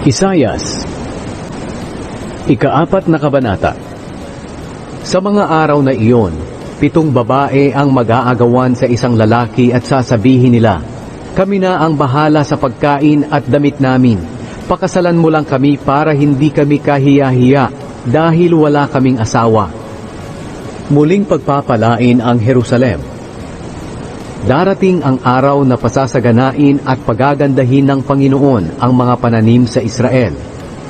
Isayas Ikaapat na kabanata Sa mga araw na iyon, pitong babae ang mag-aagawan sa isang lalaki at sasabihin nila, Kami na ang bahala sa pagkain at damit namin. Pakasalan mo lang kami para hindi kami kahiya-hiya dahil wala kaming asawa. Muling pagpapalain ang Jerusalem. Darating ang araw na pasasaganain at pagagandahin ng Panginoon ang mga pananim sa Israel,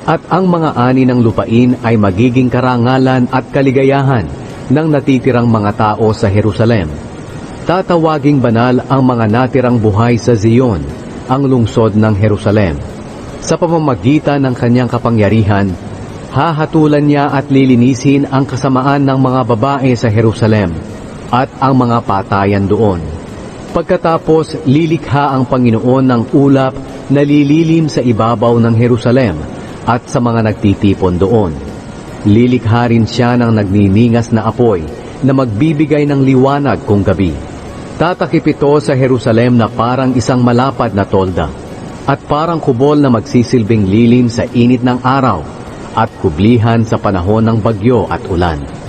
at ang mga ani ng lupain ay magiging karangalan at kaligayahan ng natitirang mga tao sa Jerusalem. Tatawaging banal ang mga natirang buhay sa Zion, ang lungsod ng Jerusalem. Sa pamamagitan ng kanyang kapangyarihan, hahatulan niya at lilinisin ang kasamaan ng mga babae sa Jerusalem at ang mga patayan doon. Pagkatapos, lilikha ang Panginoon ng ulap na lililim sa ibabaw ng Jerusalem at sa mga nagtitipon doon. Lilikha rin siya ng nagniningas na apoy na magbibigay ng liwanag kung gabi. Tatakip ito sa Jerusalem na parang isang malapad na tolda at parang kubol na magsisilbing lilim sa init ng araw at kublihan sa panahon ng bagyo at ulan.